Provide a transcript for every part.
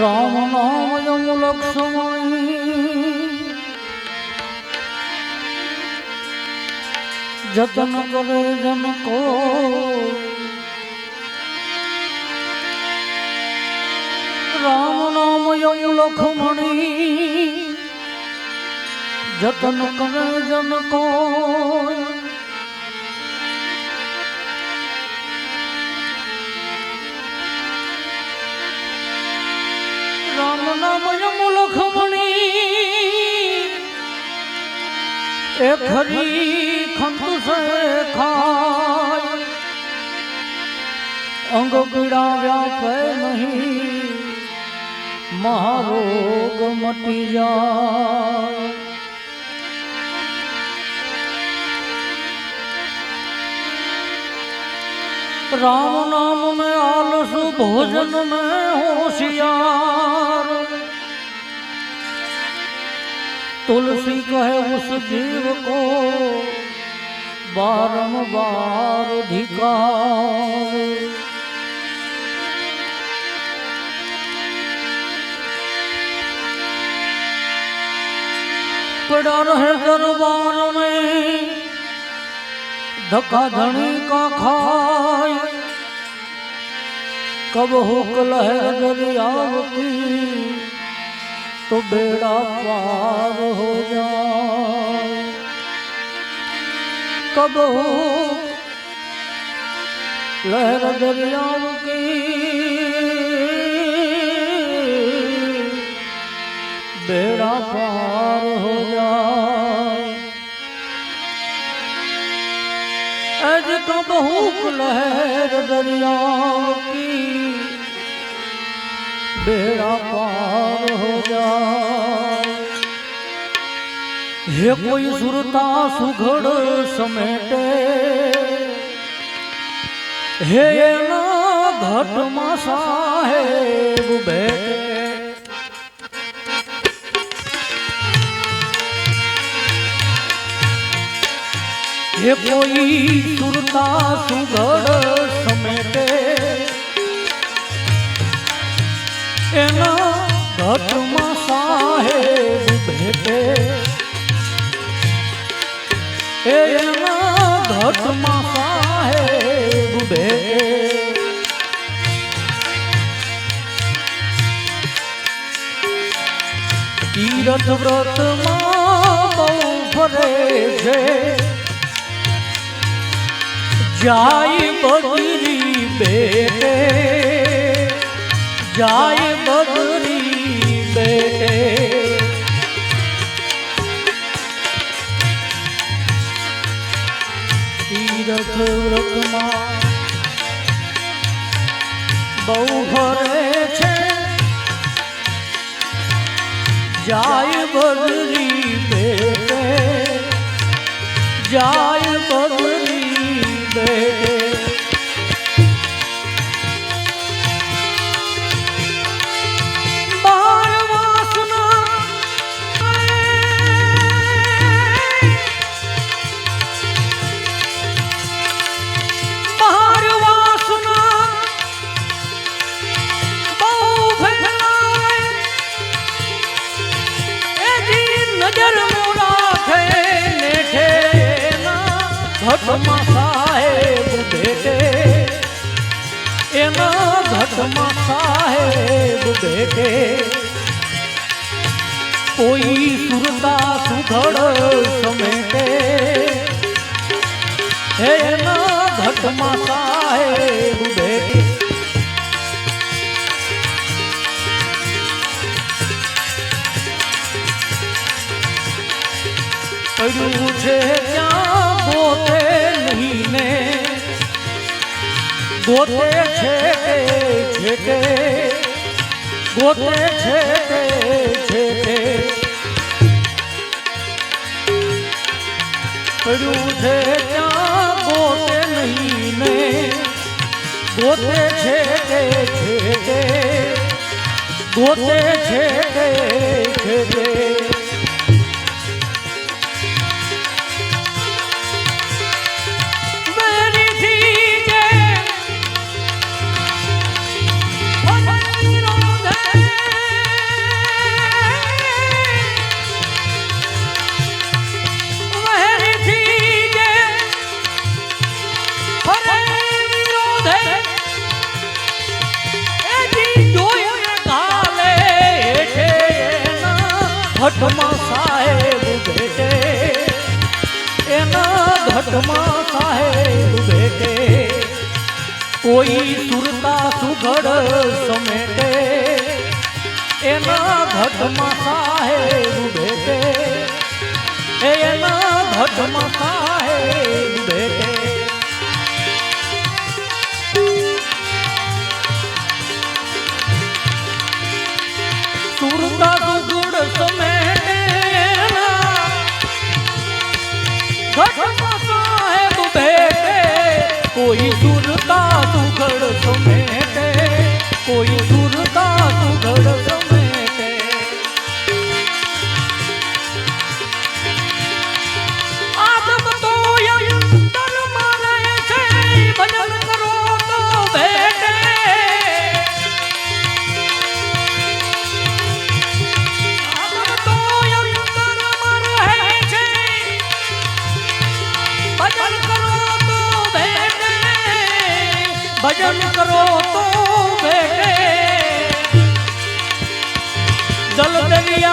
રામ નામ જમ લક્ષ્મણી. જતન કરે જન કો રામ નામ યમ લક્ષ્મણી. ભરી ખંતુ સે ખાય અંગ પીડાવ્યા પે નહીં મહારોગ મટી જાય રામ નામ મેં આલસુ ભોજન મેં હોશિયાર तुलसी कहे उस जीव को बारंबार धिकार पड़ा रहे दरबार में धक्का धनी का खाए कब हुक लहर दरियावती तो बेड़ा पार हो जाए कब हुक लहर दरियाव की बेड़ा पार हो जाए अज कब हुक लहर दरिया की बेड़ा पार हो जाए हे कोई सुरता सुघड़ समेटे हे ना घट मासा है बैठे ये कोई सुरता सुगड़ એના ઘટમાં સાહેબ ભેટે એના ઘટમાં સાહેબ ભેટે તીરથ વ્રતમાં બહુ ફરે છે. જાય બદરી બેટે. જાય બદરી બેટે તીરથ વ્રતમાં બહુ ભરે છે. જાય બદરી બેટે જાય ઘટમાં સાહેબ ભેટે એના ઘટમાં સાહેબ બેઠે કોઈ સુરતા સુઘડ સમેટે. એના ઘટમાં સાહેબ બેઠે પડ્યું છે ગોતે છે છે તે ગોતે છે છે તે પડ્યું છે ત્યાં ગોતે નહીં ને ગોતે છે તે છે તે ગોતે છે તે છે તે ઘટમાં સાહેબ ભેટે એના ઘટમાં સાહેબ ભેટે કોઈ સુરતા સુઘડ સમેટે. એના ઘટમાં સાહેબ ભેટે એના ઘટમાં સાહેબ ભેટે કોઈ સુરતા સુખડ સમેટે કોઈ સુરતા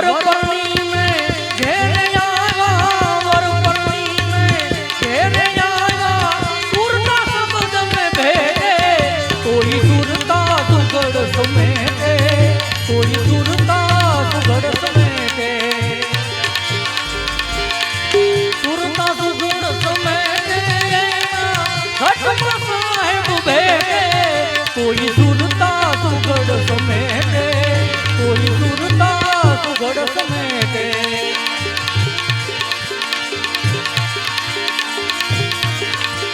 আরও